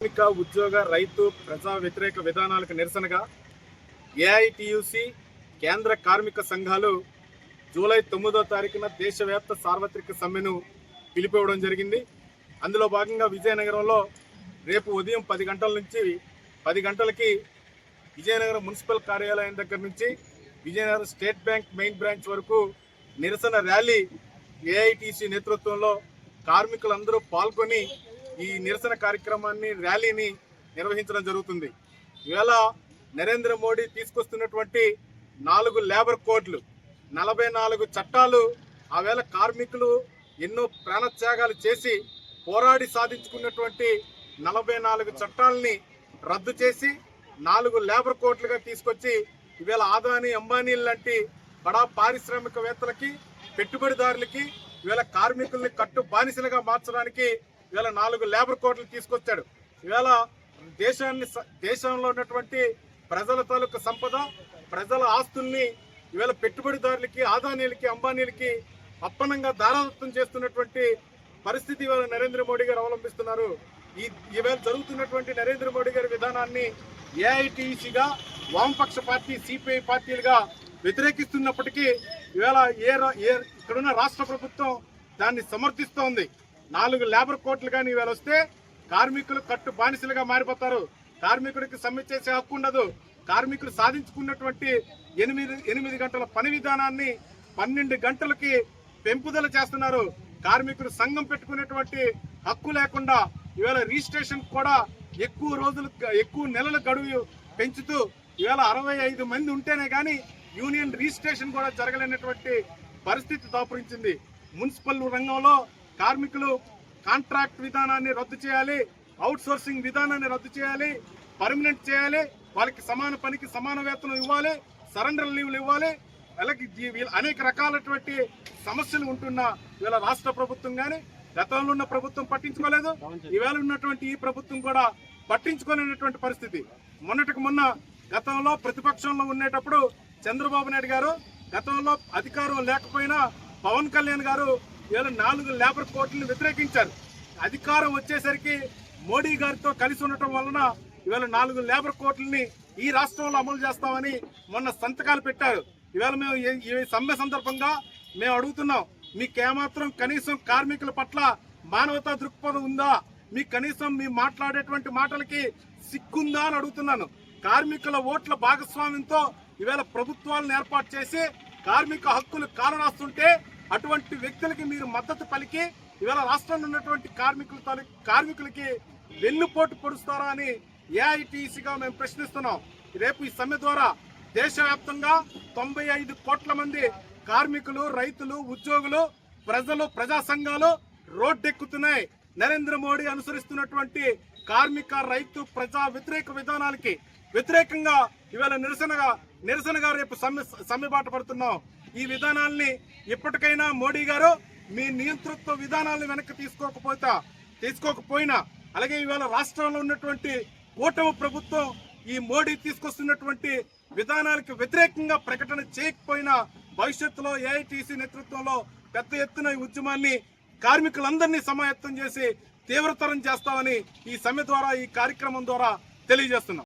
కార్మిక ఉద్యోగ రైతు ప్రజా వ్యతిరేక విధానాలకు నిరసనగా ఏఐటియుసి కేంద్ర కార్మిక సంఘాలు జూలై తొమ్మిదో తారీఖున దేశవ్యాప్త సార్వత్రిక సమ్మెను పిలిపివ్వడం జరిగింది. అందులో భాగంగా విజయనగరంలో రేపు ఉదయం పది గంటల నుంచి పది గంటలకి విజయనగరం మున్సిపల్ కార్యాలయం దగ్గర నుంచి Vizianagaram state bank main branch వరకు నిరసన ర్యాలీ ఏఐటిసి నేతృత్వంలో కార్మికులందరూ పాల్గొని ఈ నిరసన కార్యక్రమాన్ని ర్యాలీని నిర్వహించడం జరుగుతుంది. ఇవాళ నరేంద్ర మోడీ తీసుకొస్తున్నటువంటి నాలుగు లేబర్ కోడ్లు నలభై నాలుగు చట్టాలు ఆవేళ కార్మికులు ఎన్నో ప్రాణత్యాగాలు చేసి పోరాడి సాధించుకున్నటువంటి నలభై నాలుగు చట్టాలని రద్దు చేసి నాలుగు లేబర్ కోట్లుగా తీసుకొచ్చి ఇవాళ ఆదాని అంబానీ లాంటి బడా పారిశ్రామికవేత్తలకి పెట్టుబడిదారులకి ఇవాళ కార్మికుల్ని కట్టు బానిసలుగా మార్చడానికి ఇవాళ నాలుగు లేబర్ కోట్లు తీసుకొచ్చాడు. ఇవాళ దేశాన్ని స- దేశంలో ఉన్నటువంటి ప్రజల తాలూకు సంపద ప్రజల ఆస్తుల్ని ఇవాళ పెట్టుబడిదారులకి ఆదానీలకి అంబానీలకి అప్పనంగా దారాదత్తం చేస్తున్నటువంటి పరిస్థితి ఇవాళ నరేంద్ర మోడీ గారు అవలంబిస్తున్నారు. ఈ ఈవేళ జరుగుతున్నటువంటి నరేంద్ర మోడీ గారి విధానాన్ని ఏఐటీసీగా వామపక్ష పార్టీ సిపిఐ పార్టీలుగా వ్యతిరేకిస్తున్నప్పటికీ ఇవాళ ఏ రా- ఏ ఇక్కడున్న రాష్ట్ర ప్రభుత్వం దాన్ని సమర్థిస్తోంది. నాలుగు లేబర్ కోట్లు కానీ ఇవాళ వస్తే కార్మికులు కట్టు బానిసలుగా మారిపోతారు. కార్మికుడికి సమ్మె చేసే హక్కు ఉండదు. కార్మికులు సాధించుకున్నటువంటి ఎనిమిది ఎనిమిది గంటల పని విధానాన్ని పన్నెండు గంటలకి పెంపుదల చేస్తున్నారు. కార్మికులు సంఘం పెట్టుకునేటువంటి హక్కు లేకుండా ఇవాళ రిజిస్ట్రేషన్ కూడా ఎక్కువ రోజులు ఎక్కువ నెలల గడువు పెంచుతూ ఇవాళ అరవై ఐదు మంది ఉంటేనే కానీ యూనియన్ రిజిస్ట్రేషన్ కూడా జరగలేనటువంటి పరిస్థితి దాపురించింది. మున్సిపల్ రంగంలో కార్మికులు కాంట్రాక్ట్ విధానాన్ని రద్దు చేయాలి అవుట్ సోర్సింగ్ విధానాన్ని రద్దు చేయాలి పర్మనెంట్ చేయాలి వాళ్ళకి సమాన పనికి సమాన వేతనం ఇవ్వాలి సరెండర్ లీవ్లు ఇవ్వాలి. అలాగే అనేక రకాలటువంటి సమస్యలు ఉంటున్న వీళ్ళ రాష్ట్ర ప్రభుత్వం కానీ గతంలో ఉన్న ప్రభుత్వం పట్టించుకోలేదు. ఈవేళ ఉన్నటువంటి ఈ ప్రభుత్వం కూడా పట్టించుకోలేనటువంటి పరిస్థితి. మొన్నటికి మొన్న గతంలో ప్రతిపక్షంలో ఉండేటప్పుడు చంద్రబాబు నాయుడు గారు గతంలో అధికారం లేకపోయినా పవన్ కళ్యాణ్ గారు ఇవాళ నాలుగు లేబర్ కోర్టులను వ్యతిరేకించారు. అధికారం వచ్చేసరికి మోడీ గారితో కలిసి ఉండటం వలన ఇవాళ నాలుగు లేబర్ కోర్టుల్ని ఈ రాష్ట్రంలో అమలు చేస్తామని మొన్న సంతకాలు పెట్టారు. ఇవాళ మేము ఈ- ఈ సమ్మె సందర్భంగా మేము అడుగుతున్నాం మీకు ఏమాత్రం కనీసం కార్మికుల పట్ల మానవతా దృక్పథం ఉందా? మీకు కనీసం మీ మాట్లాడేటువంటి మాటలకి సిగ్గుందా అని అడుగుతున్నాను. కార్మికుల ఓట్ల భాగస్వామ్యంతో ఇవాళ ప్రభుత్వాలను ఏర్పాటు చేసి కార్మిక హక్కులు కాలరాస్తుంటే అటువంటి వ్యక్తులకి మీరు మద్దతు పలికి ఇవాళ రాష్ట్రంలో ఉన్నటువంటి కార్మికుల కార్మికులకి వెన్నుపోటు పొడుస్తారా అని ఏఐటీసీగా మేము ప్రశ్నిస్తున్నాం. రేపు ఈ సమ్మె ద్వారా దేశవ్యాప్తంగా తొంభై ఐదు కోట్ల మంది కార్మికులు రైతులు ఉద్యోగులు ప్రజలు ప్రజా సంఘాలు రోడ్డెక్కుతున్నాయి. నరేంద్ర మోడీ అనుసరిస్తున్నటువంటి కార్మిక రైతు ప్రజా వ్యతిరేక విధానాలకి వ్యతిరేకంగా ఇవాళ నిరసనగా నిరసనగా రేపు సమ్మె సమ్మె బాట పడుతున్నాం. ఈ విధానాల్ని ఇప్పటికైనా మోడీ గారు మీ నియంతృత్వ విధానాలను వెనక్కి తీసుకోకపోతే తీసుకోకపోయినా అలాగే ఇవాళ రాష్ట్రంలో ఉన్నటువంటి కూటమి ప్రభుత్వం ఈ మోడీ తీసుకొస్తున్నటువంటి విధానాలకు వ్యతిరేకంగా ప్రకటన చేయకపోయినా భవిష్యత్తులో ఏఐటీసీ నేతృత్వంలో పెద్ద ఎత్తున ఈ ఉద్యమాన్ని కార్మికులందరినీ సమాయత్తం చేసి తీవ్రతరం చేస్తామని ఈ సమ్మె ద్వారా ఈ కార్యక్రమం ద్వారా తెలియజేస్తున్నాం.